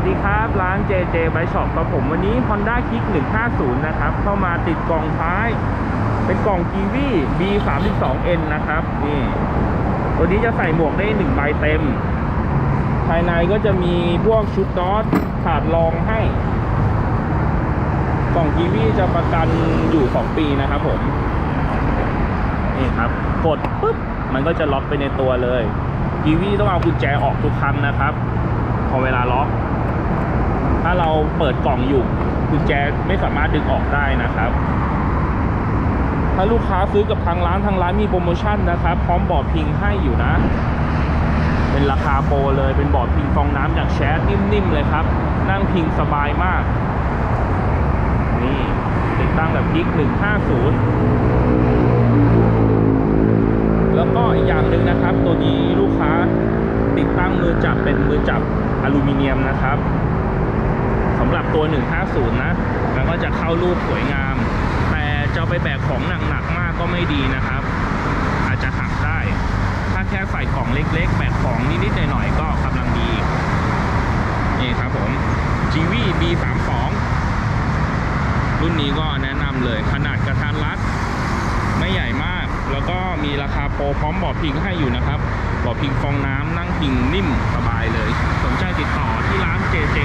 สดีครับ ร้าน JJ Bike Shop ครับผมวันนี้ Honda Kick 150 นะครับ เข้ามาติดกล่องท้าย เป็นกล่อง g ีวี B32N นะครับ นี่ ตัวนี้จะใส่หมวกได้ 1 ใบเต็ม ภายในก็จะมีพวกชุดดอทขาดรองให้ กล่อง g ีวีจะประกันอยู่ 2 ปีนะครับผม นี่ครับ กดปุ๊บ มันก็จะล็อกไปในตัวเลยกีวีต้องเอากุญแจออกทุกครั้งนะครับพอเวลาล็อก ถ้าเราเปิดกล่องอยู่กุญแจไม่สามารถดึงออกได้นะครับ ถ้าลูกค้าซื้อกับทางร้านทางร้านมีโปรโมชั่นนะครับ พร้อมบอร์ดพิงให้อยู่นะ เป็นราคาโปรเลยเป็นบอร์ดพิงฟองน้ำจากแชทนิ่มๆเลยครับ นั่งพิงสบายมาก นี่ติดตั้งแบบพิก150 แล้วก็อีกอย่างหนึ่งนะครับ ตัวนี้ลูกค้าติดตั้งมือจับเป็นมือจับอลูมิเนียมนะครับสำหรับ ตัว 150 นะ มันก็จะเข้ารูปสวยงาม แต่จะเอาไปแบกของหนักๆมากก็ไม่ดีนะครับ อาจจะหักได้ ถ้าแค่ใส่ของเล็กๆ แบกของนิดๆหน่อยๆก็กำลังดี นี่ครับผม GV B32 รุ่นนี้ก็แนะนำเลยขนาดกระทันรัดไม่ใหญ่มาก แล้วก็มีราคาโปรพร้อมบอพิงให้อยู่นะครับบอพิงฟองน้ำนั่งพิงนิ่มสบายเลย สนใจติดต่อที่ร้าน JJ